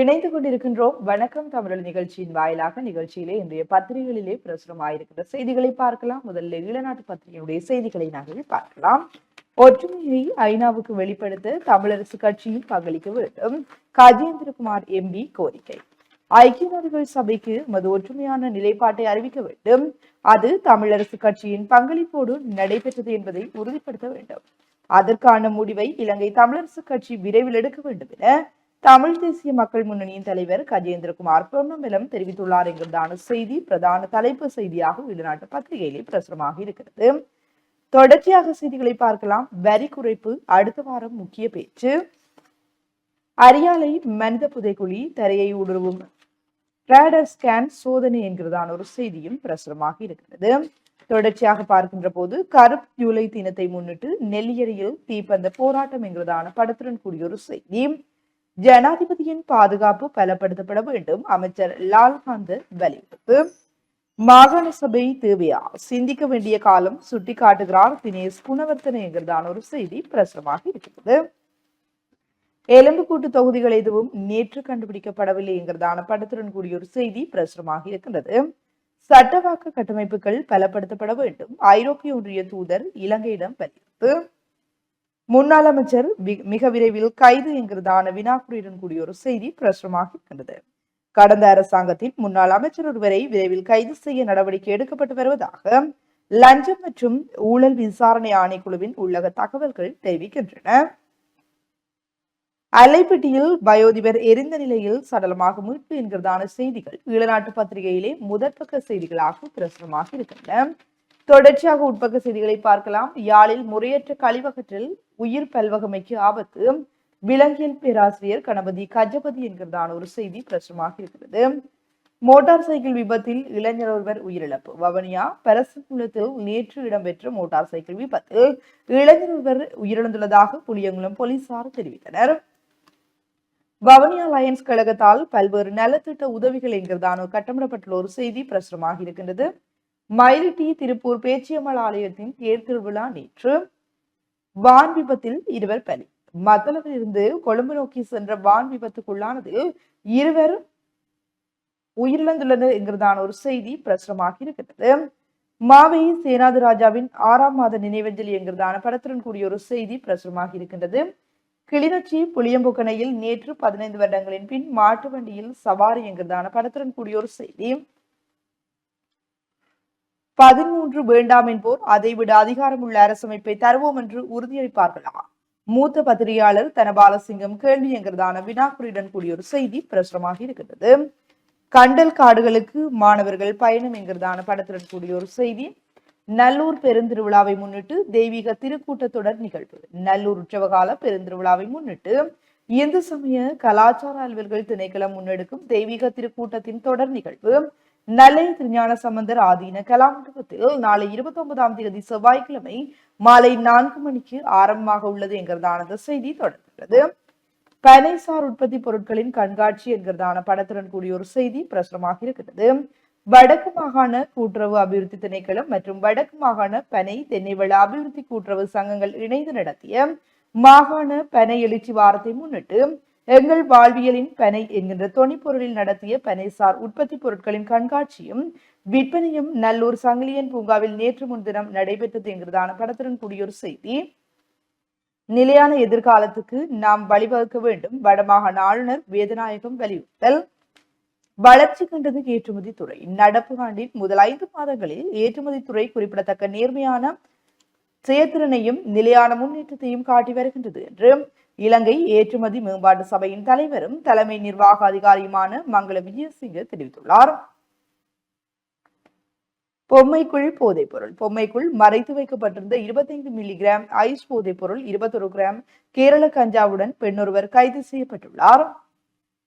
இணைந்து கொண்டிருக்கின்றோம். வணக்கம் தமிழ் நிகழ்ச்சியின் வாயிலாக நிகழ்ச்சியிலே இன்றைய பத்திரிகைகளிலே பிரசுரமாயிருக்கின்ற செய்திகளை பார்க்கலாம். முதல்ல ஈழநாட்டு பத்திரிகையுடைய செய்திகளை நாங்கள் பார்க்கலாம். ஒற்றுமையை ஐநாவுக்கு வெளிப்படுத்த தமிழரசு கட்சியில் பங்களிக்க வேண்டும். கஜேந்திரகுமார் எம்பி கோரிக்கை. ஐக்கிய நாடுகள் சபைக்கு மது ஒற்றுமையான நிலைப்பாட்டை அறிவிக்க வேண்டும். அது தமிழரசு கட்சியின் பங்களிப்போடு நடைபெற்றது என்பதை உறுதிப்படுத்த வேண்டும். அதற்கான முடிவை இலங்கை தமிழரசு கட்சி விரைவில் எடுக்க வேண்டும் என தமிழ் தேசிய மக்கள் முன்னணியின் தலைவர் கஜேந்திரகுமார் பொன்னம்பலம் தெரிவித்துள்ளார் என்கிறதான செய்தி பிரதான தலைப்பு செய்தியாக வெளிநாட்டு பத்திரிகையிலே பிரசுரமாக இருக்கிறது. தொடர்ச்சியாக செய்திகளை பார்க்கலாம். வரி குறைப்பு அடுத்த வாரம் முக்கிய பேச்சு. அரியாலை மனித புதைக்குழி தரையை ஊடுருவும் ரேடர் ஸ்கேன் சோதனை என்கிறதான ஒரு செய்தியும் பிரசுரமாக இருக்கிறது. தொடர்ச்சியாக பார்க்கின்ற போது கருப் ஜூலை தினத்தை முன்னிட்டு நெல்லியடியில் தீப்பந்த போராட்டம் என்கிறதான படத்துடன் கூடிய ஒரு செய்தி. ஜனாதிபதியின் பாதுகாப்பு பலப்படுத்தப்பட வேண்டும். அமைச்சர் லால்காந்த் வலியுறுத்து மாகாண சபை தேவையா? சிந்திக்க வேண்டிய காலம் சுட்டி காட்டுகிறார் தினேஷ் குணவர்த்தன என்கிறதான ஒரு செய்தி பிரசுரமாக இருக்கிறது. எலும்புக்கூட்டு தொகுதிகள் எதுவும் நேற்று கண்டுபிடிக்கப்படவில்லை என்கிறதான படத்துடன் கூடிய ஒரு செய்தி பிரசுரமாக இருக்கின்றது. சட்டவாக்க கட்டமைப்புகள் பலப்படுத்தப்பட வேண்டும். ஐரோப்பிய ஒன்றிய தூதர் இலங்கையிடம் வலியுறுத்து முன்னாள் அமைச்சர் மிக விரைவில் கைது என்கிறதான வினாக்குறியுடன் கூடிய ஒரு செய்தி பிரசுரமாக இருக்கின்றது. கடந்த அரசாங்கத்தின் முன்னாள் அமைச்சர் ஒருவரை விரைவில் கைது செய்ய நடவடிக்கை எடுக்கப்பட்டு வருவதாக லஞ்சம் மற்றும் ஊழல் விசாரணை ஆணைக்குழுவின் உள்ளக தகவல்கள் தெரிவிக்கின்றன. அலைப்பட்டியில் வயோதிபர் எரிந்த நிலையில் சடலமாக மீட்பு என்கிறதான செய்திகள் ஈழநாட்டு பத்திரிகையிலே முதற்பக்க செய்திகளாக பிரசுரமாக இருக்கின்றன. தொடர்ச்சியாக உட்பக்க செய்திகளை பார்க்கலாம். யாழில் முறையற்ற கழிவகற்றில் உயிர் பல்வகமைக்கு ஆபத்து. விலங்கியல் பேராசிரியர் கணபதி கஜபதி என்கிறதான ஒரு செய்தி பிரசுரமாக இருக்கிறது. மோட்டார் சைக்கிள் விபத்தில் இளைஞர் ஒருவர் உயிரிழப்பு. வவனியா பரசகுளத்தில் நேற்று இடம்பெற்ற மோட்டார் சைக்கிள் விபத்தில் இளைஞர் ஒருவர் உயிரிழந்துள்ளதாக புளியங்குளம் போலீசார் தெரிவித்தனர். வவனியா லயன்ஸ் கழகத்தால் பல்வேறு நலத்திட்ட உதவிகள் என்கிறதான கட்டமிடப்பட்டுள்ள ஒரு செய்தி பிரசுரமாக இருக்கின்றது. மயிலிட்டி திருப்பூர் பேச்சியம்மாள் ஆலயத்தின் தேர் திருவிழா நேற்று. வான் விபத்தில் இருவர் பலி. மத்தளவில் இருந்து கொழும்பு நோக்கி சென்ற வான் விபத்துக்குள்ளானதில் இருவர் உயிரிழந்துள்ளனர் என்கிறதான ஒரு செய்தி பிரசுரமாக இருக்கிறது. மாவை சேனாதி ராஜாவின் ஆறாம் மாத நினைவஞ்சலி என்கிறதான படத்துடன் கூடிய ஒரு செய்தி பிரசுரமாக இருக்கின்றது. கிளிநொச்சி புளியம்புக்கணையில் நேற்று பதினைந்து வருடங்களின் பின் மாட்டு வண்டியில் சவாரி என்கிறதான படத்துடன் கூடிய ஒரு செய்தி. பதிமூன்று வேண்டாம் என்போர் அதைவிட அதிகாரமுள்ள அரசமைப்பை தருவோம் என்று உறுதியளிப்பார்களா? மூத்த பத்திரிகையாளர் தனபாலசிங்கம் கேள்வி என்கிறதான வினாக்குறியுடன் கூடிய ஒரு செய்தி பிரசுரமாக இருக்கின்றது. கண்டல் காடுகளுக்கு மாணவர்கள் பயணம் என்கிறதான படத்துடன் கூடிய ஒரு செய்தி. நல்லூர் பெருந்திருவிழாவை முன்னிட்டு தெய்வீக திருக்கூட்டத்தொடர் நிகழ்வு. நல்லூர் உற்சவகால பெருந்திருவிழாவை முன்னிட்டு இந்து சமய கலாச்சார அலுவல்கள் திணைக்களம் முன்னெடுக்கும் தெய்வீக திருக்கூட்டத்தின் தொடர் நிகழ்வு. நெல்லை திருஞான சம்பந்தர் ஆதீன கலாமண்டபத்தில் நாளை இருபத்தி ஒன்பதாம் தேதி செவ்வாய்க்கிழமை மாலை நான்கு மணிக்கு ஆரம்பமாக உள்ளது என்கிறதான இந்த செய்தி தொடர்கிறது பனைசார் உற்பத்தி பொருட்களின் கண்காட்சி என்கிறதான படத்துடன் கூடிய ஒரு செய்தி பிரசுரமாக இருக்கிறது வடக்கு மாகாண கூட்டுறவு அபிவிருத்தி திணைக்களம் மற்றும் வடக்கு மாகாண பனை தென்னைவள அபிவிருத்தி கூட்டுறவு சங்கங்கள் இணைந்து நடத்திய மாகாண பனை எழுச்சி வாரத்தை முன்னிட்டு எங்கள் வாழ்வியலின் பனை என்கின்ற தொனிப்பொருளில் நடத்திய பனைசார் உற்பத்தி பொருட்களின் கண்காட்சியும் விற்பனையும் நல்லூர் சங்கிலியன் பூங்காவில் நேற்று முன்தினம் நடைபெற்றது என்கிறதான படத்துடன் கூடிய ஒரு செய்தி. நிலையான எதிர்காலத்துக்கு நாம் வழிவகுக்க வேண்டும். வடமாகாண ஆளுநர் வேதநாயகம் வலியுறுத்தல். வளர்ச்சி கண்டது ஏற்றுமதி துறை. நடப்பு ஆண்டின் முதல் ஐந்து மாதங்களில் ஏற்றுமதி துறை குறிப்பிடத்தக்க நேர்மையான செயற்திறனையும் நிலையான முன்னேற்றத்தையும் காட்டி வருகின்றது என்று இலங்கை ஏற்றுமதி மேம்பாட்டு சபையின் தலைவரும் தலைமை நிர்வாக அதிகாரியுமான மங்கள விஜயசிங்க தெரிவித்துள்ளார். பொம்மைக்குள் போதைப் பொருள். பொம்மைக்குள் மறைத்து வைக்கப்பட்டிருந்த 25 மில்லிகிராம் ஐஸ் போதைப் பொருள் 21 கிராம் கேரள கஞ்சாவுடன் பெண்ணொருவர் கைது செய்யப்பட்டுள்ளார்.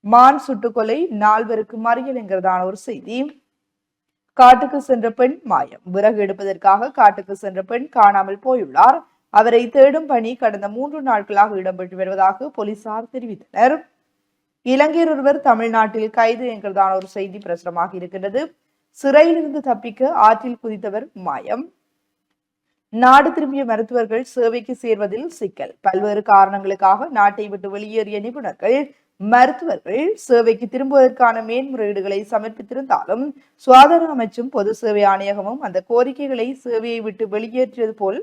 மான் சுட்டுக்கொலை நால்வருக்கு மறியல் என்கிறதான ஒரு செய்தி. காட்டுக்கு சென்ற பெண் மாயம். விறகு எடுப்பதற்காக காட்டுக்கு சென்ற பெண் காணாமல் போயுள்ளார். அவரை தேடும் பணி கடந்த மூன்று நாட்களாக இடம்பெற்று வருவதாக போலீசார் தெரிவித்தனர். இலங்கையர் ஒருவர் தமிழ்நாட்டில் கைது என்கிறதான ஒரு செய்தி பிரசுரமாக இருக்கின்றது. சிறையிலிருந்து தப்பிக்க ஆற்றில் குதித்தவர் மாயம். நாடு திரும்பிய மருத்துவர்கள் சேவைக்கு சேர்வதில் சிக்கல். பல்வேறு காரணங்களுக்காக நாட்டை விட்டு வெளியேறிய நிபுணர்கள் மருத்துவர்கள் சேவைக்கு திரும்புவதற்கான மேன்முறையீடுகளை சமர்ப்பித்திருந்தாலும் சுகாதார அமைச்சும் பொது சேவை ஆணையகமும் அந்த கோரிக்கைகளை சேவையை விட்டு வெளியேற்றியது போல்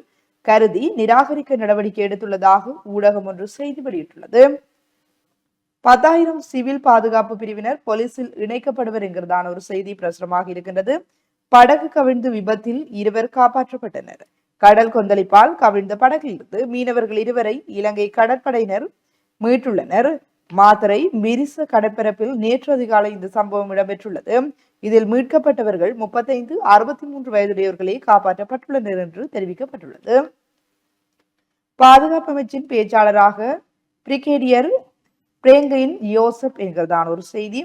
கருதி நிராகரிக்க நடவடிக்கை எடுத்துள்ளதாக ஊடகம் ஒன்று செய்தி வெளியிட்டுள்ளது. பத்தாயிரம் சிவில் பாதுகாப்பு பிரிவினர் போலீசில் இணைக்கப்படுவர் என்கிறதான ஒரு செய்தி பிரசுரமாக இருக்கின்றது. படகு கவிழ்ந்து விபத்தில் இருவர் காப்பாற்றப்பட்டனர். கடல் கொந்தளிப்பால் கவிழ்ந்த படகிலிருந்து மீனவர்கள் இருவரை இலங்கை கடற்படையினர் மீட்டுள்ளனர். மாத்தரை மிரிச கடற்பரப்பில் நேற்று அதிகாலை இந்த சம்பவம் இடம்பெற்றுள்ளது. இதில் மீட்கப்பட்டவர்கள் முப்பத்தைந்து அறுபத்தி மூன்று வயதுடையவர்களே காப்பாற்றப்பட்டுள்ளனர் என்று தெரிவிக்கப்பட்டுள்ளது. பாதுகாப்பு அமைச்சின் பேச்சாளராக பிரிகேடியர் பிரேங்கின் யோசப் என்கிறதான ஒரு செய்தி.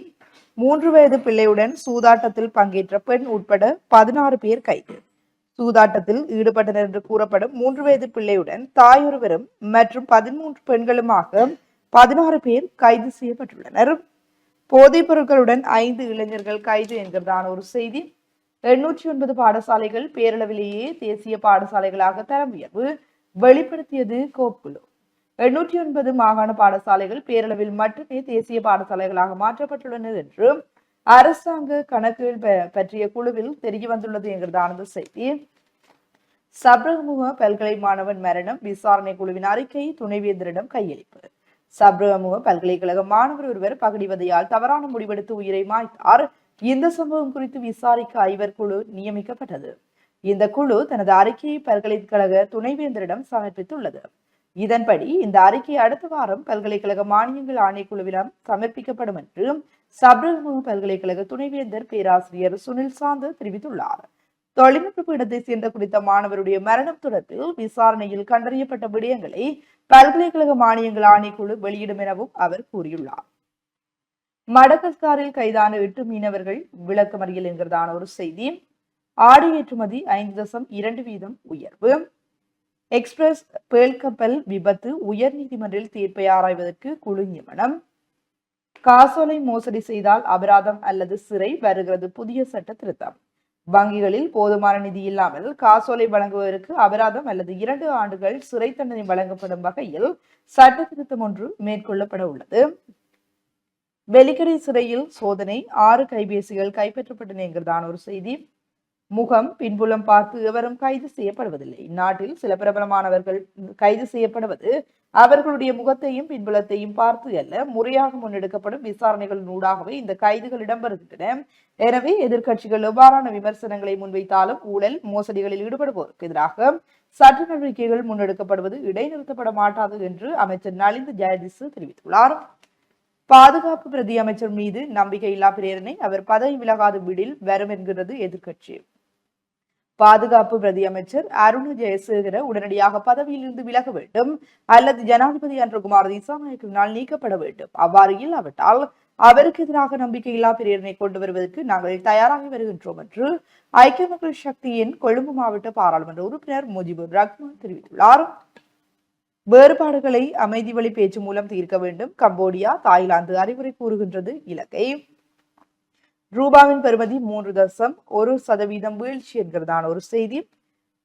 மூன்று வயது பிள்ளையுடன் சூதாட்டத்தில் பங்கேற்ற பெண் உட்பட பதினாறு பேர் கைது. சூதாட்டத்தில் ஈடுபட்டனர் என்று கூறப்படும் மூன்று வயது பிள்ளையுடன் தாயொருவரும் மற்றும் பதிமூன்று பெண்களுமாக பதினாறு பேர் கைது செய்யப்பட்டுள்ளனர். போதைப் பொருட்களுடன் ஐந்து இளைஞர்கள் கைது என்கிறதான ஒரு செய்தி. எண்ணூற்றி ஒன்பது பாடசாலைகள் பேரளவிலேயே தேசிய பாடசாலைகளாக தரம் உயர்வு வெளிப்படுத்தியது கோப்புலு எண்ணூற்றி ஒன்பது மாகாண பாடசாலைகள் பேரளவில் மட்டுமே தேசிய பாடசாலைகளாக மாற்றப்பட்டுள்ளன என்று அரசாங்க கணக்குகள் ப- பற்றிய குழுவில் தெரிய வந்துள்ளது என்கிறதானது செய்தி. சப்ரகமுக பல்கலை மாணவன் மரணம் விசாரணை குழுவின் அறிக்கை துணைவேந்தரிடம் கையளிப்பு. சப்ரமுக பல்கலைக்கழக மாணவர் ஒருவர் பகடிவதையால் தவறான முடிவெடுத்து உயிரை மாய்த்தார். இந்த சம்பவம் குறித்து விசாரிக்க ஐவர் குழு நியமிக்கப்பட்டது. இந்த குழு தனது அறிக்கையை பல்கலைக்கழக துணைவேந்தரிடம் சமர்ப்பித்துள்ளது. இதன்படி இந்த அறிக்கை அடுத்த வாரம் பல்கலைக்கழக மானியங்கள் ஆணைக்குழுவிடம் சமர்ப்பிக்கப்படும் என்று சப்ரமுக பல்கலைக்கழக துணைவேந்தர் பேராசிரியர் சுனில் சாந்து தெரிவித்துள்ளார். தொழில்நுட்ப பீடத்தை சேர்ந்த குறித்த மாணவருடைய மரணம் தொடர்பில் விசாரணையில் கண்டறியப்பட்ட விடயங்களை பல்கலைக்கழக மானியங்கள் ஆணைக்குழு வெளியிடும் எனவும் அவர் கூறியுள்ளார். மடகஸ்காரில் கைதான எட்டு மீனவர்கள் விளக்கமறியல் என்கிறதான ஒரு செய்தி. ஆடி ஏற்றுமதி ஐந்து தசம் இரண்டு வீதம் உயர்வு. எக்ஸ்பிரஸ் பேல் கப்பல் விபத்து உயர் நீதிமன்றில் தீர்ப்பை ஆராய்வதற்கு குழு நியமனம். காசோலை மோசடி செய்தால் அபராதம் அல்லது சிறை வருகிறது புதிய சட்ட திருத்தம். வங்கிகளில் போதுமான நிதி இல்லாமல் காசோலை வழங்குவதற்கு அபராதம் அல்லது இரண்டு ஆண்டுகள் சிறை தண்டனை வழங்கப்படும் வகையில் சட்ட திருத்தம் ஒன்று மேற்கொள்ளப்பட உள்ளது. வெலிக்கடை சிறையில் சோதனை ஆறு கைபேசிகள் கைப்பற்றப்பட்டன என்கிறதான ஒரு செய்தி. முகம் பின்புலம் பார்த்து எவரும் கைது செய்யப்படுவதில்லை. இந்நாட்டில் சில பிரபலமானவர்கள் கைது செய்யப்படுவது அவர்களுடைய முகத்தையும் பின்புலத்தையும் பார்த்து அல்ல முறையாக முன்னெடுக்கப்படும் விசாரணைகளின் ஊடாகவே இந்த கைதுகள் இடம்பெறுகின்றன. எனவே எதிர்க்கட்சிகள் எவ்வாறான விமர்சனங்களை முன்வைத்தாலும் ஊழல் மோசடிகளில் ஈடுபடுவோருக்கு எதிராக சட்ட நடவடிக்கைகள் முன்னெடுக்கப்படுவது இடைநிறுத்தப்பட மாட்டாது என்று அமைச்சர் நலிந்து ஜெயதிசு தெரிவித்துள்ளார். பாதுகாப்பு பிரதி அமைச்சர் மீது நம்பிக்கையில்லா பிரேரணை அவர் பதவி விலகாத வீடில் வரும் என்கிறது எதிர்க்கட்சி. பாதுகாப்பு பிரதியமைச்சர் அருண் ஜெயசேகர உடனடியாக பதவியிலிருந்து விலக வேண்டும். அல்லது ஜனாதிபதி அன்றகுமார் திசாநாயக்கினால் நீக்கப்பட வேண்டும். அவ்வாறு இல்லாவிட்டால் அவருக்கு எதிராக நம்பிக்கையில்லா பிரேரணை கொண்டு வருவதற்கு நாங்கள் தயாராகி வருகின்றோம் என்று ஐக்கிய மக்கள் சக்தியின் கொழும்பு மாவட்ட பாராளுமன்ற உறுப்பினர் முஜிபுர் ரஹ்மான் தெரிவித்துள்ளார். வேறுபாடுகளை அமைதி வழி பேச்சு மூலம் தீர்க்க வேண்டும். கம்போடியா தாய்லாந்து அறிவுரை கூறுகின்றது இலங்கை ரூபாவின் பெறுமதி மூன்று தசம் ஒரு சதவீதம் வீழ்ச்சி என்கிறதான ஒரு செய்தி.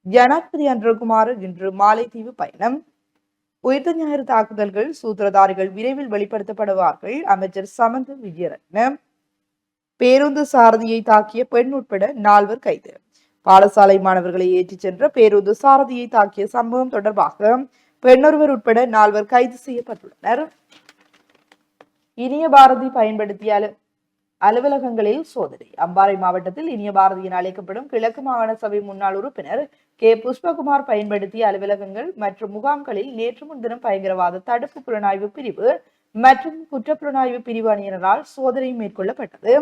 ஜனாதிபதி அன்றகுமார் இன்று மாலைத்தீவு பயணம். உயிர்த்த ஞாயிறு தாக்குதல்கள் சூத்திரதாரிகள் விரைவில் வெளிப்படுத்தப்படுவார்கள். அமைச்சர் சமந்த விஜயரத்ன பேருந்து சாரதியை தாக்கிய பெண் உட்பட நால்வர் கைது. பாடசாலை மாணவர்களை ஏற்றிச் சென்ற பேருந்து சாரதியை தாக்கிய சம்பவம் தொடர்பாக பெண்ணொருவர் உட்பட நால்வர் கைது செய்யப்பட்டுள்ளனர். இனிய பாரதி பயன்படுத்தியால் அலுவலகங்களில் சோதனை. அம்பாறை மாவட்டத்தில் இனிய பாரதி என அழைக்கப்படும் கிழக்கு மாகாண சபை முன்னாள் உறுப்பினர் கே. புஷ்பகுமார் பயன்படுத்திய அலுவலகங்கள் மற்றும் முகாம்களில் நேற்று முன்தினம் பயங்கரவாத தடுப்பு புலனாய்வு பிரிவு மற்றும் குற்றப்புலனாய்வு பிரிவு அணியினரால் சோதனை மேற்கொள்ளப்பட்டது.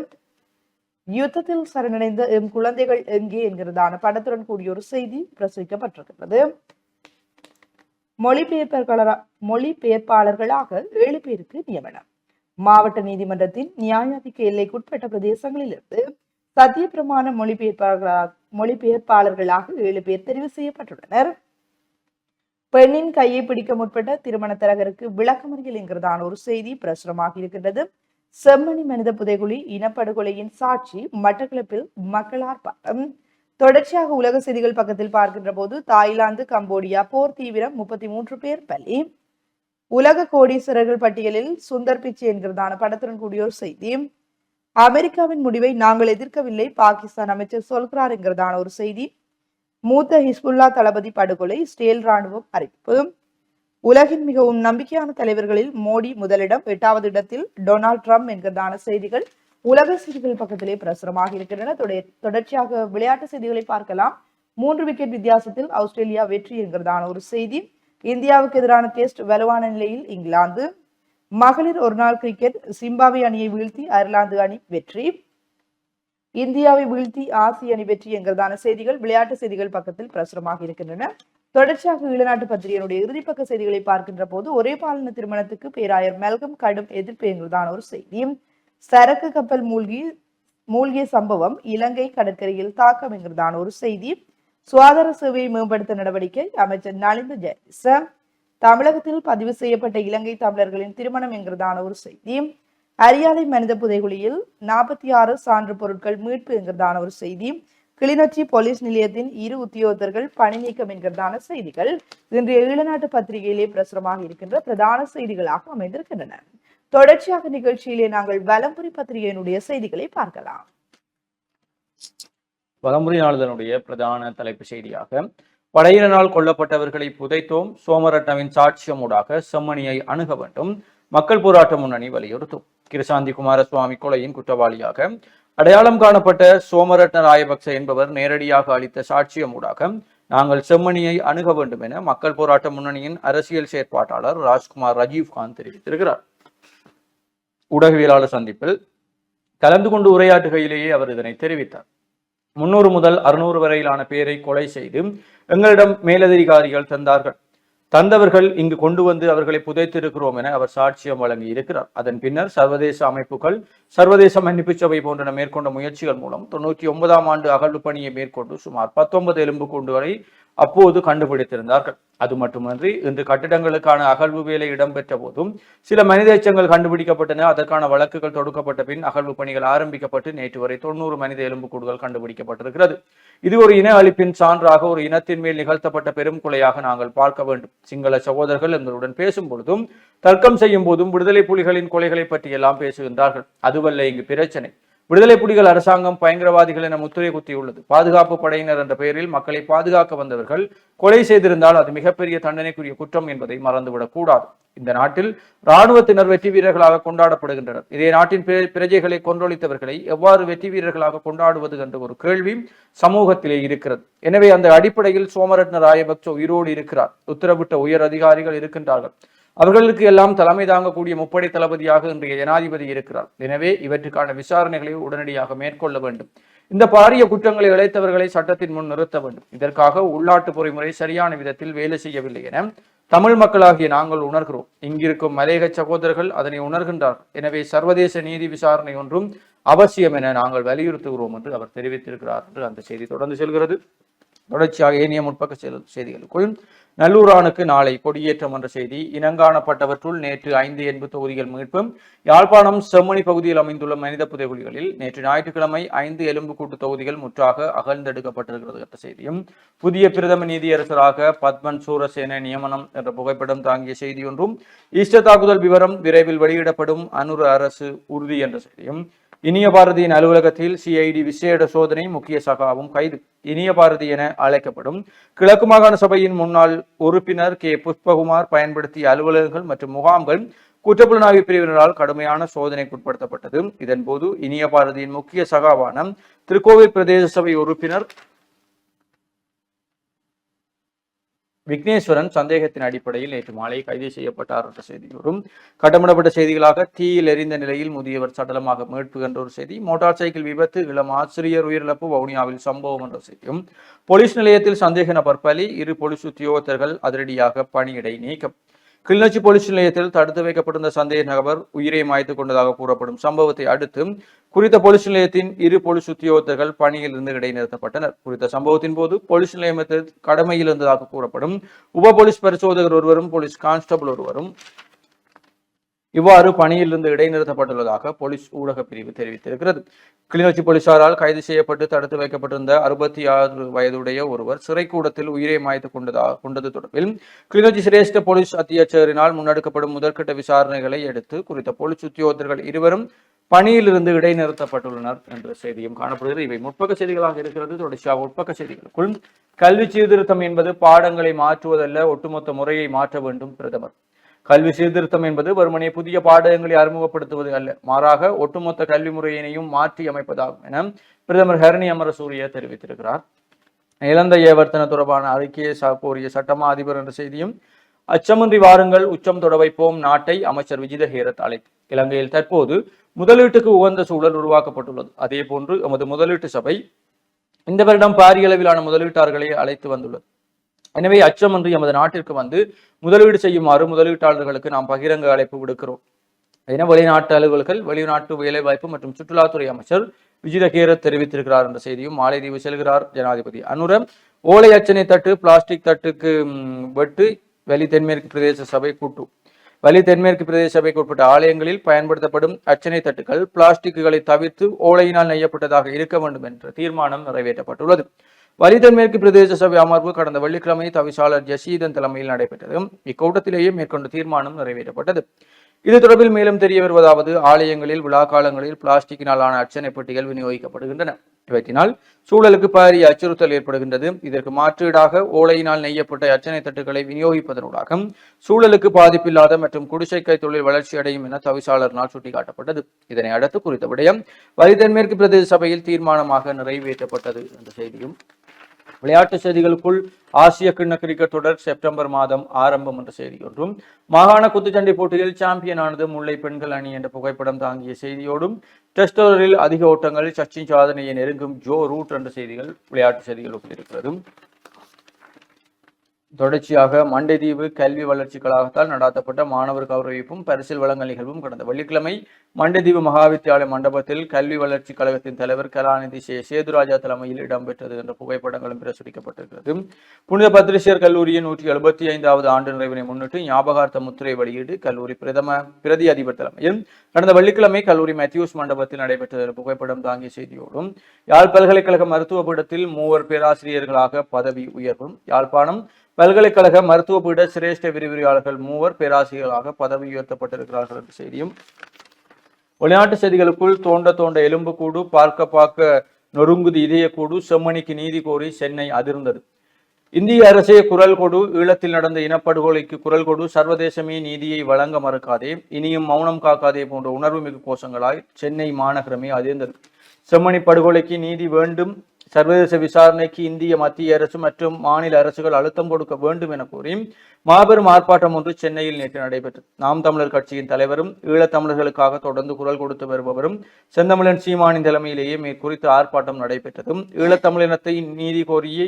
யுத்தத்தில் சரணடைந்த எம் குழந்தைகள் எங்கே என்கிறதான படத்துடன் கூடிய ஒரு செய்தி பிரசுரிக்கப்பட்டிருக்கிறது மொழிபெயர்ப்பாளராக மொழிபெயர்ப்பாளர்களாக ஏழு பேருக்கு நியமனம். மாவட்ட நீதிமன்றத்தின் நியாயாதிக்க எல்லைக்குட்பட்ட பிரதேசங்களிலிருந்து சத்திய பிரமாண மொழிபெயர்ப்பாளர்களாக மொழிபெயர்ப்பாளர்களாக ஏழு பேர் தெரிவு செய்யப்பட்டுள்ளனர். பெண்ணின் கையை பிடிக்க முற்பட்ட திருமண தரகருக்கு விளக்கமறியல் என்கிறதான ஒரு செய்தி பிரசுரமாக இருக்கின்றது. செம்மணி மனித புதைகுழி இனப்படுகொலையின் சாட்சி மட்டக்களப்பில் மக்கள் ஆர்ப்பாட்டம் தொடர்ச்சியாக உலக செய்திகள் பக்கத்தில் பார்க்கின்ற போது தாய்லாந்து கம்போடியா போர் தீவிரம் முப்பத்தி மூன்று பேர் பலி. உலக கோடீஸ்வரர்கள் பட்டியலில் சுந்தர் பிச்சை என்கிறதான படத்துடன் கூடிய ஒரு செய்தி. அமெரிக்காவின் முடிவை நாங்கள் எதிர்க்கவில்லை பாகிஸ்தான் அமைச்சர் சொல்கிறார் என்கிறதான ஒரு செய்தி. மூத்த ஹிஸ்புல்லா தளபதி படுகொலை ஸ்டேல் ராணுவம் அறிவிப்பு. உலகின் மிகவும் நம்பிக்கையான தலைவர்களில் மோடி முதலிடம் எட்டாவது இடத்தில் டொனால்ட் ட்ரம்ப் என்கிறதான செய்திகள் உலக செய்திகள் பக்கத்திலே பிரசுரமாக இருக்கின்றன. தொடர்- தொடர்ச்சியாக விளையாட்டு செய்திகளை பார்க்கலாம். மூன்று விக்கெட் வித்தியாசத்தில் ஆஸ்திரேலியா வெற்றி என்கிறதான ஒரு செய்தி. இந்தியாவுக்கு எதிரான டெஸ்ட் வலுவான நிலையில் இங்கிலாந்து. மகளிர் ஒருநாள் கிரிக்கெட் சிம்பாவே அணியை வீழ்த்தி அயர்லாந்து அணி வெற்றி. இந்தியாவை வீழ்த்தி ஆசிய அணி வெற்றி என்கிறதான செய்திகள் விளையாட்டு செய்திகள் பக்கத்தில் பிரசுரமாக இருக்கின்றன. தொடர்ச்சியாக ஈழநாட்டு பத்திரிகையினுடைய இறுதிப்பக்க செய்திகளை பார்க்கின்ற போது ஒரே பாலின திருமணத்துக்கு பேராயர் மெல்கம் கடும் எதிர்ப்பு என்கிறதான ஒரு செய்தி. சரக்கு கப்பல் மூழ்கி மூழ்கிய சம்பவம் இலங்கை கடற்கரையில் தாக்கம் என்கிறதான ஒரு செய்தி. சுகாதார சேவையை மேம்படுத்த நடவடிக்கை அமைச்சர் நலிந்த ஜெயதிச தமிழகத்தில் பதிவு செய்யப்பட்ட இலங்கை தமிழர்களின் திருமணம் என்கிறதான ஒரு செய்தி. அரியாலை மனித புதைகுழியில் நாற்பத்தி ஆறு சான்று பொருட்கள் மீட்பு என்கிறதான ஒரு செய்தி. கிளிநொச்சி போலீஸ் நிலையத்தின் இரு உத்தியோகத்தர்கள் பணி நீக்கம் என்கிறதான செய்திகள். இன்றைய ஈழநாட்டு பத்திரிகையிலே பிரசுரமாக இருக்கின்ற பிரதான செய்திகளாக அமைந்திருக்கின்றன. தொடர்ச்சியாக நிகழ்ச்சியிலே நாங்கள் வலம்புரி பத்திரிகையினுடைய செய்திகளை பார்க்கலாம். வலமுறை நாளிதனுடைய பிரதான தலைப்பு செய்தியாக படையினரால் கொல்லப்பட்டவர்களை புதைத்தோம் சோமரட்னவின் சாட்சியமூடாக செம்மணியை அணுக வேண்டும் மக்கள் போராட்ட முன்னணி வலியுறுத்தும். கிருசாந்தி குமாரசுவாமி கொலையின் குற்றவாளியாக அடையாளம் காணப்பட்ட சோமரட்ன ராயபக்ச என்பவர் நேரடியாக அளித்த சாட்சியமூடாக நாங்கள் செம்மணியை அணுக வேண்டும் என மக்கள் போராட்ட முன்னணியின் அரசியல் செயற்பாட்டாளர் ராஜ்குமார் ரஜீவ்காந்த் தெரிவித்திருக்கிறார். ஊடகவியலாளர் சந்திப்பில் கலந்து கொண்டு உரையாற்றுகையிலேயே அவர் இதனை தெரிவித்தார். முன்னூறு முதல் அறுநூறு வரையிலான பேரை கொலை செய்து எங்களிடம் மேலதிகாரிகள் தந்தார்கள். தந்தவர்கள் இங்கு கொண்டு வந்து அவர்களை புதைத்திருக்கிறோம் என அவர் சாட்சியம் வழங்கி இருக்கிறார் அதன் பின்னர் சர்வதேச அமைப்புகள் சர்வதேச மன்னிப்பு சபை போன்றன மேற்கொண்ட முயற்சிகள் மூலம் தொண்ணூற்றி ஒன்பதாம் ஆண்டு அகழ்வு பணியை மேற்கொண்டு சுமார் பத்தொன்பது எலும்பு கூண்டுகளை அப்போது கண்டுபிடித்திருந்தார்கள். அது மட்டுமன்றி இன்று கட்டிடங்களுக்கான அகழ்வு வேலை இடம்பெற்ற போதும் சில மனித எச்சங்கள் கண்டுபிடிக்கப்பட்டன. அதற்கான வழக்குகள் தொடுக்கப்பட்ட பின் அகழ்வு பணிகள் ஆரம்பிக்கப்பட்டு நேற்று வரை தொண்ணூறு மனித எலும்புக்கூடுகள் கண்டுபிடிக்கப்பட்டிருக்கிறது. இது ஒரு இன அழிப்பின் சான்றாக ஒரு இனத்தின் மேல் நிகழ்த்தப்பட்ட பெரும் கொலையாக நாங்கள் பார்க்க வேண்டும். சிங்கள சகோதரர்கள் எங்களுடன் பேசும் பொழுதும் தர்க்கம் செய்யும் போதும் விடுதலை புலிகளின் கொலைகளை பற்றி எல்லாம் பேசுகின்றார்கள். அதுவல்ல இங்கு பிரச்சனை. விடுதலை புலிகள் அரசாங்கம் பயங்கரவாதிகள் என முத்திரை குத்தியுள்ளது. பாதுகாப்பு படையினர் என்ற பெயரில் மக்களை பாதுகாக்க வந்தவர்கள் கொலை செய்திருந்தால் அது மிகப்பெரிய தண்டனைக்குரிய குற்றம் என்பதை மறந்துவிடக் கூடாது. இந்த நாட்டில் இராணுவத்தினர் வெற்றி வீரர்களாக கொண்டாடப்படுகின்றனர். இதே நாட்டின் பிர- பிரஜைகளை கொன்றொழித்தவர்களை எவ்வாறு வெற்றி வீரர்களாக கொண்டாடுவது என்ற ஒரு கேள்வி சமூகத்திலே இருக்கிறது. எனவே அந்த அடிப்படையில் சோமரட்ன ராயபக்ச உயிரோடு இருக்கிறார். உத்தரவிட்ட உயர் அதிகாரிகள் இருக்கின்றார்கள். அவர்களுக்கு எல்லாம் தலைமை தாங்கக்கூடிய முப்படை தளபதியாக இன்றைய ஜனாதிபதி இருக்கிறார். எனவே இவற்றுக்கான விசாரணைகளை உடனடியாக மேற்கொள்ள வேண்டும். இந்த பாரிய குற்றங்களை இழைத்தவர்களை சட்டத்தின் முன் நிறுத்த வேண்டும். இதற்காக உள்நாட்டு பொறிமுறை சரியான விதத்தில் வேலை செய்யவில்லை என தமிழ் மக்களாகிய நாங்கள் உணர்கிறோம். இங்கிருக்கும் மலேக சகோதரர்கள் அதனை உணர்கின்றார்கள். எனவே சர்வதேச நீதி விசாரணை ஒன்றும் அவசியம் என நாங்கள் வலியுறுத்துகிறோம் என்று அவர் தெரிவித்திருக்கிறார் என்று அந்த செய்தி தொடர்ந்து செல்கிறது. தொடர்ச்சியாக ஏனைய முற்பக்க செய்திகளுக்குள் நல்லூரானுக்கு நாளை கொடியேற்றம் என்ற செய்தி. இனங்காணப்பட்டவற்றுள் நேற்று ஐந்து எண்பது தொகுதிகள் மீட்பும் யாழ்ப்பாணம் செம்மணி பகுதியில் அமைந்துள்ள மனித புதைகுழிகளில் நேற்று ஞாயிற்றுக்கிழமை ஐந்து எலும்புக்கூட்டு தொகுதிகள் முற்றாக அகழ்ந்தெடுக்கப்பட்டிருக்கிறது என்ற செய்தியும் புதிய பிரதம நீதியரசராக பத்மன் சூரசேன நியமனம் என்ற புகைப்படம் தாங்கிய செய்தி ஒன்றும் ஈஸ்டர் தாக்குதல் விவரம் விரைவில் வெளியிடப்படும் அனுர அரசு உறுதி என்ற செய்தியும் இனிய பாரதியின் அலுவலகத்தில் சிஐடி விசேட சோதனை முக்கிய சகாவும் கைது. இனிய பாரதி என அழைக்கப்படும் கிழக்கு மாகாண சபையின் முன்னாள் உறுப்பினர் கே. புஷ்பகுமார் பயன்படுத்திய அலுவலகங்கள் மற்றும் முகாம்கள் குற்றப்புலனாய்வு பிரிவினரால் கடுமையான சோதனைக்கு உட்படுத்தப்பட்டது. இதன்போது இனிய பாரதியின் முக்கிய சகாவான திருக்கோவில் பிரதேச சபை உறுப்பினர் விக்னேஸ்வரன் சந்தேகத்தின் அடிப்படையில் நேற்று மாலை கைது செய்யப்பட்டார் என்ற செய்தியோடும் கட்டமிடப்பட்ட செய்திகளாக தீயில் எரிந்த நிலையில் முதியவர் சடலமாக மீட்பு என்ற ஒரு செய்தி மோட்டார் சைக்கிள் விபத்து இளம் ஆசிரியர் உயிரிழப்பு வவுனியாவில் சம்பவம் என்ற செய்தியும் போலீஸ் நிலையத்தில் சந்தேக நபர் பலி இரு போலீஸ் உத்தியோகத்தர்கள் அதிரடியாக பணியிடை நீக்கம். கிளிநொச்சி போலீஸ் நிலையத்தில் தடுத்து வைக்கப்பட்டிருந்த சந்தேக நபர் உயிரை மாய்த்து கொண்டதாக கூறப்படும் சம்பவத்தை அடுத்து குறித்த போலீஸ் நிலையத்தின் இரு போலீஸ் உத்தியோகத்தர்கள் பணியில் இருந்து இடைநிறுத்தப்பட்டனர் குறித்த சம்பவத்தின் போது போலீஸ் நிலையத்தில் கடமையில் இருந்ததாக கூறப்படும் உப போலீஸ் பரிசோதகர் ஒருவரும் போலீஸ் கான்ஸ்டபிள் ஒருவரும் இவ்வாறு பணியிலிருந்து இடைநிறுத்தப்பட்டுள்ளதாக போலீஸ் ஊடக பிரிவு தெரிவித்திருக்கிறது. கிளிநொச்சி போலீசாரால் கைது செய்யப்பட்டு தடுத்து வைக்கப்பட்டிருந்த அறுபத்தி ஆறு வயதுடைய ஒருவர் சிறைக்கூடத்தில் உயிரை மாய்த்து கொண்டதா கொண்டது தொடர்பில் கிளிநொச்சி சிரேஷ்ட போலீஸ் அத்தியட்சரினால் முன்னெடுக்கப்படும் முதற்கட்ட விசாரணைகளை எடுத்து குறித்த போலீஸ் உத்தியோகத்தர்கள் இருவரும் பணியிலிருந்து இடைநிறுத்தப்பட்டுள்ளனர் என்ற செய்தியும் காணப்படுகிறது. இவை முற்பக்க செய்திகளாக இருக்கிறது. தொடர்ச்சியாக உட்பக்க செய்திகளுக்குள் கல்வி சீர்திருத்தம் என்பது பாடங்களை மாற்றுவதல்ல ஒட்டுமொத்த முறையை மாற்ற வேண்டும் பிரதமர். கல்வி சீர்திருத்தம் என்பது வெறுமனே புதிய பாடங்களை அறிமுகப்படுத்துவது அல்ல மாறாக ஒட்டுமொத்த கல்வி முறையினையும் மாற்றி அமைப்பதாகும் என பிரதமர் ஹரணி அமரசூரிய தெரிவித்திருக்கிறார். இழந்த ஏவர்த்தன தொடர்பான அறிக்கையை கோரிய சட்டமா அதிபர் என்ற செய்தியும் அச்சமின்றி வாருங்கள் உச்சம் தொட வைப்போம் நாட்டை அமைச்சர் விஜித ஹேரத் அழைப்பு. இலங்கையில் தற்போது முதலீட்டுக்கு உகந்த சூழல் உருவாக்கப்பட்டுள்ளது. அதே போன்று எமது முதலீட்டு சபை இந்த வருடம் பாரிய அளவிலான முதலீட்டாளர்களை அழைத்து வந்துள்ளது. எனவே அச்சமின்றி எமது நாட்டிற்கு வந்து முதலீடு செய்யுமாறு முதலீட்டாளர்களுக்கு நாம் பகிரங்க அழைப்பு விடுக்கிறோம். என வெளிநாட்டு அலுவல்கள் வெளிநாட்டு வேலைவாய்ப்பு மற்றும் சுற்றுலாத்துறை அமைச்சர் விஜிதகேர தெரிவித்திருக்கிறார் என்ற செய்தியும் மாலைதீவு செல்கிறார். ஜனாதிபதி அனுர ஓலை அச்சனை தட்டு பிளாஸ்டிக் தட்டுக்கு வெட்டு வெளி தென்மேற்கு பிரதேச சபை கூட்டு. வலி தென்மேற்கு பிரதேச சபைக்கு உட்பட்ட ஆலயங்களில் பயன்படுத்தப்படும் அர்ச்சனை தட்டுகள் பிளாஸ்டிக்குகளை தவிர்த்து ஓலையினால் நெய்யப்பட்டதாக இருக்க வேண்டும் என்ற தீர்மானம் நிறைவேற்றப்பட்டுள்ளது. வலிதன் மேற்கு பிரதேச சபை அமர்வு கடந்த வெள்ளிக்கிழமை தவிசாளர் ஜசீதன் தலைமையில் நடைபெற்றது. இக்கூட்டத்திலேயே மேற்கொண்ட தீர்மானம் நிறைவேற்றப்பட்டது. இது தொடர்பில் மேலும் தெரிய வருவதாவது ஆலயங்களில் விழா காலங்களில் பிளாஸ்டிக்கினாலான அர்ச்சனை பெட்டிகள் விநியோகிக்கப்படுகின்றன. இவற்றினால் சூழலுக்கு பாரிய அச்சுறுத்தல் ஏற்படுகின்றது. இதற்கு மாற்றீடாக ஓலையினால் நெய்யப்பட்ட அர்ச்சனை தட்டுகளை விநியோகிப்பதனூடாக சூழலுக்கு பாதிப்பில்லாத மற்றும் குடிசைக்கை தொழில் வளர்ச்சி அடையும் என தவிசாளரினால் சுட்டிக்காட்டப்பட்டது. இதனை அடுத்து குறித்த விடயம் வரிதன்மேற்கு பிரதேச சபையில் தீர்மானமாக நிறைவேற்றப்பட்டது என்ற செய்தியும் விளையாட்டு செய்திகளுக்குள் ஆசிய கிண்ண கிரிக்கெட் தொடர் செப்டம்பர் மாதம் ஆரம்பம் என்ற செய்தியொன்றும் மாகாண குத்துச்சண்டை போட்டியில் சாம்பியனானது முல்லை பெண்கள் அணி என்ற புகைப்படம் தாங்கிய செய்தியோடும் டெஸ்ட் தொடரில் அதிக ஓட்டங்கள் சச்சின் சாதனையை நெருங்கும் ஜோ ரூட் என்ற செய்திகள் விளையாட்டு செய்திகள் இருக்கிறது தொடர்ச்சியாக மண்டைதீவு கல்வி வளர்ச்சி கழகத்தால் நடாத்தப்பட்ட மாணவர் கௌரவிப்பும் பரிசில் வழங்கல் நிகழ்வும் கடந்த வெள்ளிக்கிழமை மண்டைதீவு மகாவித்தியாலய மண்டபத்தில் கல்வி வளர்ச்சி கழகத்தின் தலைவர் கலாநிதி சே சேதுராஜா தலைமையில் இடம்பெற்றது என்ற புகைப்படங்களும் பிரசுரிக்கப்பட்டிருக்கிறது. புனித பத்ரிசியர் கல்லூரியின் நூற்றி எழுபத்தி ஐந்தாவது ஆண்டு நிறைவினை முன்னிட்டு ஞாபகார்த்த முத்திரை வெளியீடு கல்லூரி பிரதம பிரதி அதிபர் தலைமையில் கடந்த வெள்ளிக்கிழமை கல்லூரி மேத்யூஸ் மண்டபத்தில் நடைபெற்ற புகைப்படம் தாங்கிய செய்தியோடும் யாழ் பல்கலைக்கழக மருத்துவ பீடத்தில் மூவர் பேராசிரியர்களாக பதவி உயர்வும் யாழ்ப்பாணம் பல்கலைக்கழக மருத்துவ பீட சிரேஷ்ட விரிவுரையாளர்கள் மூவர் பேராசிரியர்களாக பதவி உயர்த்தப்பட்டிருக்கிறார்கள் என்ற செய்தியும். வெளிநாட்டு செய்திகளுக்குள் தோண்ட தோண்ட எலும்புக்கூடு பார்க்க பார்க்க நொறுங்குது இதயக்கூடு செம்மணிக்கு நீதி கோரி சென்னை அதிர்ந்தது. இந்திய அரசே குரல் கொடு ஈழத்தில் நடந்த இனப்படுகொலைக்கு குரல் கொடு சர்வதேசமே நீதியை வழங்க மறுக்காதே இனியும் மௌனம் காக்காதே போன்ற உணர்வுமிகு கோஷங்களாய் சென்னை மாநகரமே அதிர்ந்தது. செம்மணி படுகொலைக்கு நீதி வேண்டும் சர்வதேச விசாரணைக்கு இந்திய மத்திய அரசு மற்றும் மாநில அரசுகள் அழுத்தம் கொடுக்க வேண்டும் என கூறி மாபெரும் ஆர்ப்பாட்டம் ஒன்று சென்னையில் நேற்று நடைபெற்றது. நாம் தமிழர் கட்சியின் தலைவரும் ஈழத்தமிழர்களுக்காக தொடர்ந்து குரல் கொடுத்து வருபவரும் செந்தமிழன் சீமானின் தலைமையிலேயே மேற்குறித்த ஆர்ப்பாட்டம் நடைபெற்றதும் ஈழத்தமிழினத்தை நீதி கோரியே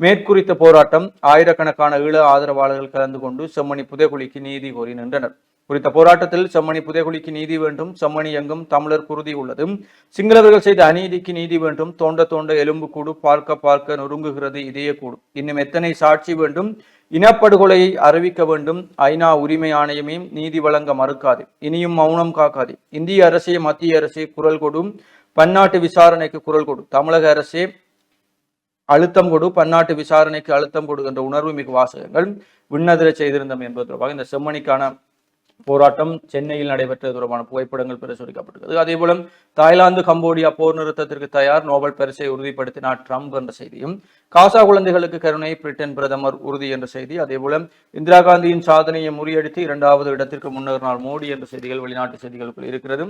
மேற்குறித்த போராட்டம் ஆயிரக்கணக்கான ஈழ ஆதரவாளர்கள் கலந்து கொண்டு செம்மணி புதைகுழிக்கு நீதி கோரி நின்றனர். குறித்த போராட்டத்தில் செம்மணி புதைகுழிக்கு நீதி வேண்டும் செம்மணி எங்கும் தமிழர் குருதி உள்ளது. சிங்களவர்கள் செய்த அநீதிக்கு நீதி வேண்டும் தோண்ட தோண்ட எலும்பு கூடு பார்க்க பார்க்க நொறுங்குகிறது இதய கூடு. இன்னும் எத்தனை சாட்சி வேண்டும்? இனப்படுகொலையை அறிவிக்க வேண்டும் ஐநா உரிமை ஆணையமே நீதி வழங்க மறுக்காது. இனியும் மௌனம் காக்காது. இந்திய அரசே மத்திய அரசே குரல் கொடும் பன்னாட்டு விசாரணைக்கு குரல் கொடு. தமிழக அரசே அழுத்தம் கொடு பன்னாட்டு விசாரணைக்கு அழுத்தம் கொடு என்ற உணர்வு மிகு வாசகங்கள் விண்ணதிர செய்திருந்தோம் என்பது தொடர்பாக இந்த செம்மணிக்கான போராட்டம் சென்னையில் நடைபெற்றது தொடர்பான புகைப்படங்கள் பிரசுரிக்கப்பட்டுள்ளது அதே போல தாய்லாந்து கம்போடியா போர் நிறுத்தத்திற்கு தயார் நோபல் பரிசை உறுதிப்படுத்தினார் ட்ரம்ப் என்ற செய்தியும் காசா குழந்தைகளுக்கு கருணை பிரிட்டன் பிரதமர் உறுதி என்ற செய்தி அதேபோல இந்திரா காந்தியின் சாதனையை முறியடித்து இரண்டாவது இடத்திற்கு முன்னேறினார் மோடி என்ற செய்திகள் வெளிநாட்டு செய்திகளுக்குள் இருக்கிறது.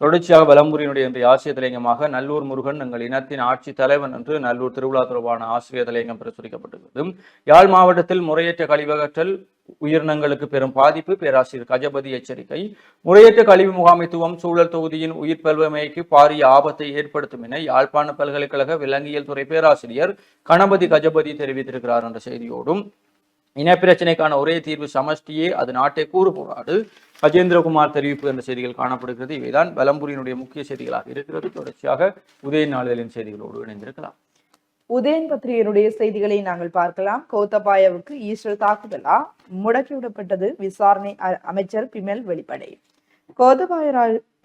தொடர்ச்சியாக வலம்புரியினுடைய இன்றைய ஆசிரியர் தலையங்கமாக நல்லூர் முருகன் எங்கள் இனத்தின் ஆட்சி தலைவன் என்று நல்லூர் திருவிழா தொடர்பான ஆசிரியர் தலையங்கம் பிரசுரிக்கப்பட்டுள்ளது. யாழ் மாவட்டத்தில் முறையற்ற கழிவகற்றல் உயிரினங்களுக்கு பெரும் பாதிப்பு பேராசிரியர் கஜபதி எச்சரிக்கை. முறையற்ற கழிவு முகாமைத்துவம் சூழல் தொகுதியின் உயிர் பல்வமைக்கு பாரிய ஆபத்தை ஏற்படுத்தும் என யாழ்ப்பாண பல்கலைக்கழக விலங்கியல் துறை பேராசிரியர் கணபதி கஜபதி தெரிவித்திருக்கிறார் என்ற செய்தியோடும் இனப்பிரச்சனைக்கான ஒரே தீர்வு சமஷ்டியே அது நாட்டை கூறு போராடு கஜேந்திரகுமார் தெரிவிப்பு என்ற செய்திகள் காணப்படுகிறது. இவைதான் வலம்புரியினுடைய முக்கிய செய்திகளாக இருக்கிறது. தொடர்ச்சியாக உதய நாளிதழின் செய்திகளோடு இணைந்திருக்கலாம். உதயன் பத்திரிகையினுடைய செய்திகளை நாங்கள் பார்க்கலாம். கோத்தபாயவுக்கு ஈஸ்டர் தாக்குதலா? முடக்கிவிடப்பட்டது விசாரணை அமைச்சர் பிமல் வெளிப்படை. கோத்தபாய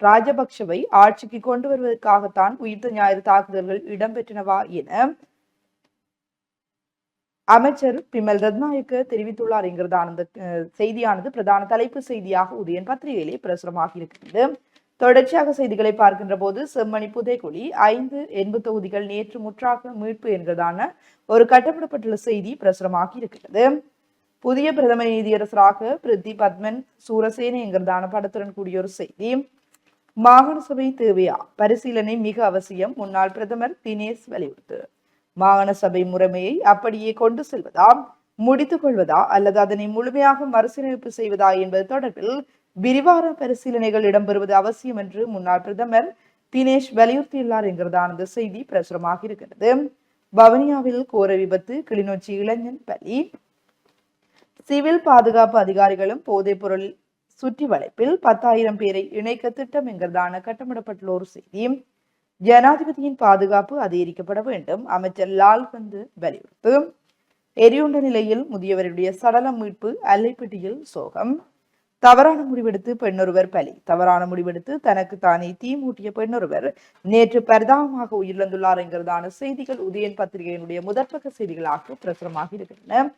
ராஜபக்ஷவை ஆட்சிக்கு கொண்டு வருவதற்காகத்தான் உயிர்த்த ஞாயிறு தாக்குதல்கள் இடம்பெற்றனவா என அமைச்சர் பிமல் ரத்நாயக்க தெரிவித்துள்ளார் என்கிறதான அந்த செய்தியானது பிரதான தலைப்பு செய்தியாக உதயன் பத்திரிகையிலே பிரசுரமாக இருக்கிறது. தொடர்ச்சியாக செய்திகளை பார்க்கின்ற போது செம்மணி புதைக்குழி ஐந்து எண்பு தொகுதிகள் நேற்று முற்றாக மீட்பு என்கிறதான ஒரு கட்டப்படப்பட்டுள்ள செய்தி பிரசுரமாகி இருக்கிறது. புதிய பிரதம நீதியரசராக பிரித்தி பத்மன் சூரசேன என்கிறதான படத்துடன் கூடிய ஒரு செய்தி. மாகாண சபை தேவையா? பரிசீலனை மிக அவசியம் முன்னாள் பிரதமர் தினேஷ் வலியுறுத்து. மாகாண சபை முறைமையை அப்படியே கொண்டு செல்வதா? முடித்துக் கொள்வதா? அல்லது அதனை முழுமையாக மறுசீரமைப்பு செய்வதா என்பது தொடர்பில் விரிவான பரிசீலனைகள் இடம்பெறுவது அவசியம் என்று முன்னாள் பிரதமர் தினேஷ் வலியுறுத்தியுள்ளார் என்கிறதான அந்த செய்தி பிரசுரமாக இருக்கிறது வவுனியாவில் கோர விபத்து கிளிநொச்சி இளைஞன் பலி. சிவில் பாதுகாப்பு அதிகாரிகளும் போதைப் பொருள் சுற்றி வளைப்பில் பத்தாயிரம் பேரை இணைக்க திட்டம் என்கிறதான கட்டமிடப்பட்டுள்ள ஒரு செய்தி. ஜனாதிபதியின் பாதுகாப்பு அதிகரிக்கப்பட வேண்டும். அமைச்சர் லால்கந்து வலியுறுத்து. எரியுண்ட நிலையில் முதியவருடைய சடலம் மீட்பு அல்லைப்பட்டியில் சோகம். தவறான முடிவெடுத்து பெண்ணொருவர் பலி. தவறான முடிவெடுத்து தனக்கு தானே தீ மூட்டிய பெண்ணொருவர். நேற்று பரிதாபமாக உயிரிழந்துள்ளார் என்கிறதான செய்திகள் உதயன் பத்திரிகையினுடைய முதற்பக்க செய்திகளாக பிரசுரமாக இருக்கின்றன.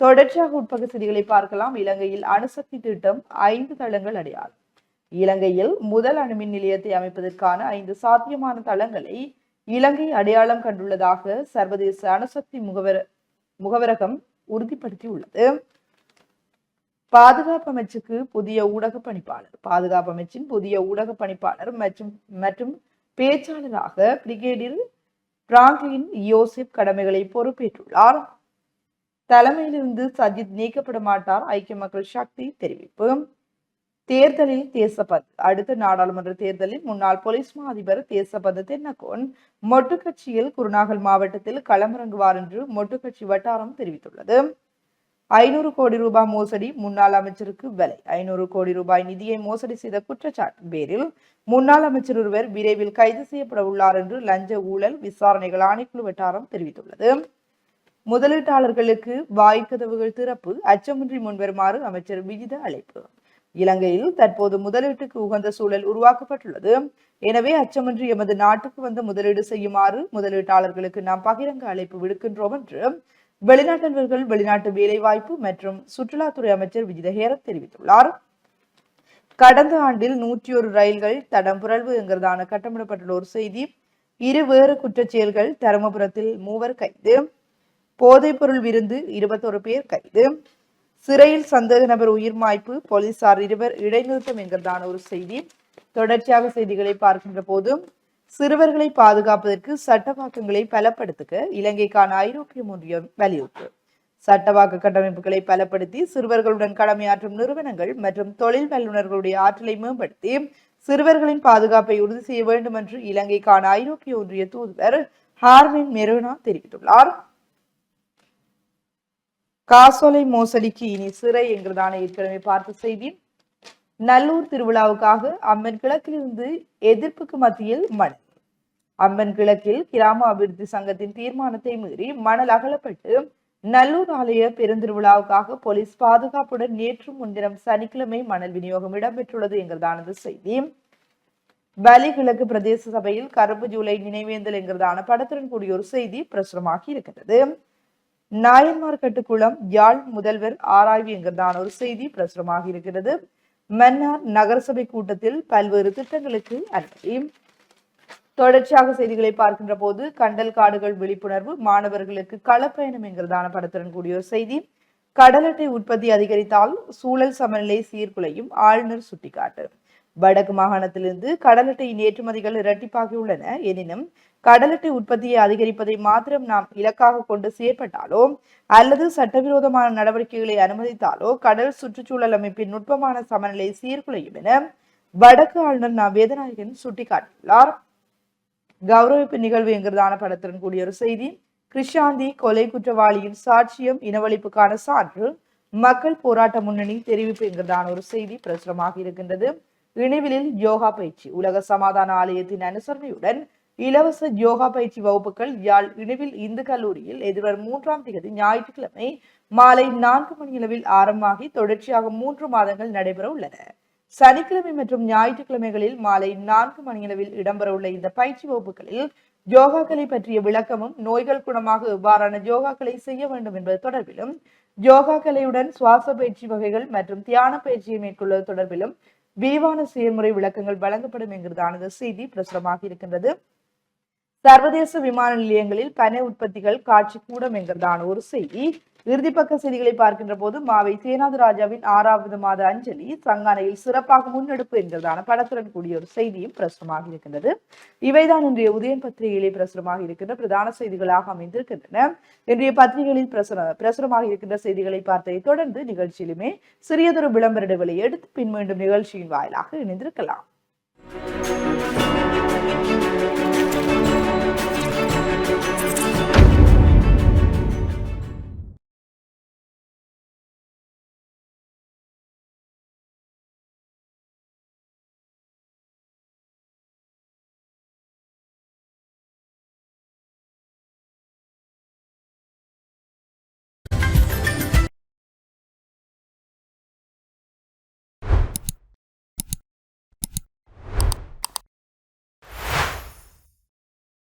தொடர்ச்சியாக உட்பக்க செய்திகளை பார்க்கலாம். இலங்கையில் அணுசக்தி திட்டம் ஐந்து தளங்கள் அடையாளம். இலங்கையில் முதல் அணுமின் நிலையத்தை அமைப்பதற்கான ஐந்து சாத்தியமான தளங்களை இலங்கை அடையாளம் கண்டுள்ளதாக சர்வதேச அணுசக்தி முகவர முகவரகம் உறுதிப்படுத்தியுள்ளது. பாதுகாப்பு அமைச்சுக்கு புதிய ஊடக பணிப்பாளர் பாதுகாப்பு அமைச்சின் புதிய ஊடக பணிப்பாளர் மற்றும் மற்றும் பேச்சாளராக பிரிகேடியர் பிராங்க்லின் யோசிப் கடமைகளை பொறுப்பேற்றுள்ளார். தலைமையிலிருந்து சஜித் நீக்கப்பட மாட்டார் ஐக்கிய மக்கள் சக்தி தெரிவிப்பு. தேர்தலில் தேசபந்த். அடுத்த நாடாளுமன்ற தேர்தலில் முன்னாள் போலீஸ் மா அதிபர் தேசபந்து தென்னகோன். மொட்டு கட்சியில் குருநாகல் மாவட்டத்தில் களமிறங்குவார் என்று மொட்டு கட்சி வட்டாரம் தெரிவித்துள்ளது. ஐநூறு கோடி ரூபாய் மோசடி முன்னாள் அமைச்சருக்கு விலை. ஐநூறு கோடி ரூபாய் நிதியை மோசடி செய்த குற்றச்சாட்டின் பேரில் முன்னாள் அமைச்சர் ஒருவர் விரைவில் கைது செய்யப்பட உள்ளார் என்று லஞ்ச ஊழல் விசாரணைகள் ஆணைக்குழு வட்டாரம் தெரிவித்துள்ளது. முதலீட்டாளர்களுக்கு வாய்க்கதவுகள் திறப்பு அச்சமின்றி முன்வருமாறு அமைச்சர் விஜித அழைப்பு. இலங்கையில் தற்போது முதலீட்டுக்கு உகந்த சூழல் உருவாக்கப்பட்டுள்ளது. எனவே அச்சமின்றி எமது நாட்டுக்கு வந்து முதலீடு செய்யுமாறு முதலீட்டாளர்களுக்கு நாம் பகிரங்க அழைப்பு விடுக்கின்றோம் என்று வெளிநாட்டவர்கள் வெளிநாட்டு வேலைவாய்ப்பு மற்றும் சுற்றுலாத்துறை அமைச்சர் விஜித ஹேரத் தெரிவித்துள்ளார். கடந்த ஆண்டில் நூற்றி ஒரு ரயில்கள் தடம் புரள்வு என்கிறதான கட்டமிடப்பட்டுள்ள ஒரு செய்தி இரு வேறு குற்றச் செயல்கள் தருமபுரத்தில் மூவர் கைது போதைப்பொருள் விருந்து இருபத்தொரு பேர் கைது சிறையில் சந்தேக நபர் உயிர் மாய்ப்பு போலீசார் இருவர் இடைநிறுத்தம் என்கிறதான ஒரு செய்தி. தொடர்ச்சியாக செய்திகளை பார்க்கின்ற போதும் சிறுவர்களை பாதுகாப்பதற்கு சட்டவாக்கங்களை பலப்படுத்துக இலங்கைக்கான ஐரோப்பிய ஒன்றியம் வலியுறுத்து. சட்டவாக்க கட்டமைப்புகளை பலப்படுத்தி சிறுவர்களுடன் கடமையாற்றும் நிறுவனங்கள் மற்றும் தொழில் வல்லுநர்களுடைய ஆற்றலை மேம்படுத்தி சிறுவர்களின் பாதுகாப்பை உறுதி செய்ய வேண்டும் என்று இலங்கைக்கான ஐரோப்பிய ஒன்றிய தூதுவர் ஹார்வின் மெரோனா தெரிவித்துள்ளார். காசோலை மோசடிக்கு இனி சிறை என்கிறதான ஏற்கனவே பார்த்த செய்தி நல்லூர் திருவிழாவுக்காக அம்மன் கிழக்கிலிருந்து எதிர்ப்புக்கு மத்தியில் மணல். அம்மன் கிழக்கில் கிராம அபிவிருத்தி சங்கத்தின் தீர்மானத்தை மீறி மணல் அகலப்பட்டு நல்லூர் ஆலய பெருந்திருவிழாவுக்காக போலீஸ் பாதுகாப்புடன் நேற்று முன்தினம் சனிக்கிழமை மணல் விநியோகம் இடம்பெற்றுள்ளது என்கிறதானது செய்தி. வலி கிழக்கு பிரதேச சபையில் கரும்பு ஜூலை நினைவேந்தல் என்கிறதான படத்துடன் கூடிய ஒரு செய்தி பிரசுரமாகி இருக்கிறது நாயன்மார்கட்டு குளம் யாழ் முதல்வர் ஆராய்வு என்கிறதான ஒரு செய்தி பிரசுரமாக இருக்கிறது. மன்னார் நகரசபை கூட்டத்தில் பல்வேறு திட்டங்களுக்கு அனுமதி. தொடர்ச்சியாக செய்திகளை பார்க்கின்ற போது கண்டல் காடுகள் விழிப்புணர்வு மாணவர்களுக்கு களப்பயணம் என்கிறதான படத்துடன் கூடிய ஒரு செய்தி. கடலட்டை உற்பத்தி அதிகரித்தால் சூழல் சமநிலை சீர்குலையும் ஆளுநர் சுட்டிக்காட்டு. வடக்கு மாகாணத்திலிருந்து கடலட்டையின் ஏற்றுமதிகள் இரட்டிப்பாகியுள்ளன. எனினும் கடலட்டை உற்பத்தியை அதிகரிப்பதை மாத்திரம் நாம் இலக்காக கொண்டு செயற்பட்டாலோ அல்லது சட்டவிரோதமான நடவடிக்கைகளை அனுமதித்தாலோ கடல் சுற்றுச்சூழல் அமைப்பின் நுட்பமான சமநிலை சீர்குலையும் என வடக்கு ஆளுநர் நா. வேதநாயகன் சுட்டிக்காட்டியுள்ளார். கௌரவிப்பு நிகழ்வு என்கிறதான படத்துடன் கூடிய ஒரு செய்தி கிருஷாந்தி கொலை குற்றவாளியின் சாட்சியம் இனவழிப்புக்கான சான்று மக்கள் போராட்ட முன்னணி தெரிவிப்பு என்கிறதான ஒரு செய்தி பிரசுரமாக இருக்கின்றது. இணைவிலில் யோகா பயிற்சி. உலக சமாதான ஆலயத்தின் அனுசரணையுடன் இலவச யோகா பயிற்சி வகுப்புகள் யாழ் இணைவில் இந்து கல்லூரியில் எதிர்வரும் மூன்றாம் தேதி ஞாயிற்றுக்கிழமை மாலை நான்கு மணியளவில் ஆரம்பமாகி தொடர்ச்சியாக மூன்று மாதங்கள் நடைபெற உள்ளன. சனிக்கிழமை மற்றும் ஞாயிற்றுக்கிழமைகளில் மாலை நான்கு மணியளவில் இடம்பெற உள்ள இந்த பயிற்சி வகுப்புகளில் யோகாக்களை பற்றிய விளக்கமும் நோய்கள் குணமாக எவ்வாறான யோகாக்களை செய்ய வேண்டும் என்பது தொடர்பிலும் யோகா கலையுடன் சுவாச பயிற்சி வகைகள் மற்றும் தியான பயிற்சியை மேற்கொள்வது தொடர்பிலும் விரிவான செயல்முறை விளக்கங்கள் வழங்கப்படும் என்கிறதானது செய்தி பிரசுரமாக இருக்கின்றது. சர்வதேச விமான நிலையங்களில் பனை உற்பத்திகள் காட்சி கூடும் என்கிறதான ஒரு செய்தி. இறுதிப்பக்க செய்திகளை பார்க்கின்ற போது மாவை சேனாது ராஜாவின் ஆறாவது மாத அஞ்சலி சங்கானையில் சிறப்பாக முன்னெடுப்பு என்கிறதான படத்துடன் கூடிய ஒரு செய்தியும் பிரசுரமாக இருக்கின்றது. இவைதான் இன்றைய உதயம் பத்திரிகையிலே பிரசுரமாக இருக்கின்ற பிரதான செய்திகளாக அமைந்திருக்கின்றன. இன்றைய பத்திரிகைகளில் பிரசுர பிரசுரமாக இருக்கின்ற செய்திகளை பார்த்ததை தொடர்ந்து நிகழ்ச்சியிலுமே சிறியதொரு விளம்பர இடைவெளி எடுத்து பின் மீண்டும் நிகழ்ச்சியின் வாயிலாக இணைந்திருக்கலாம்.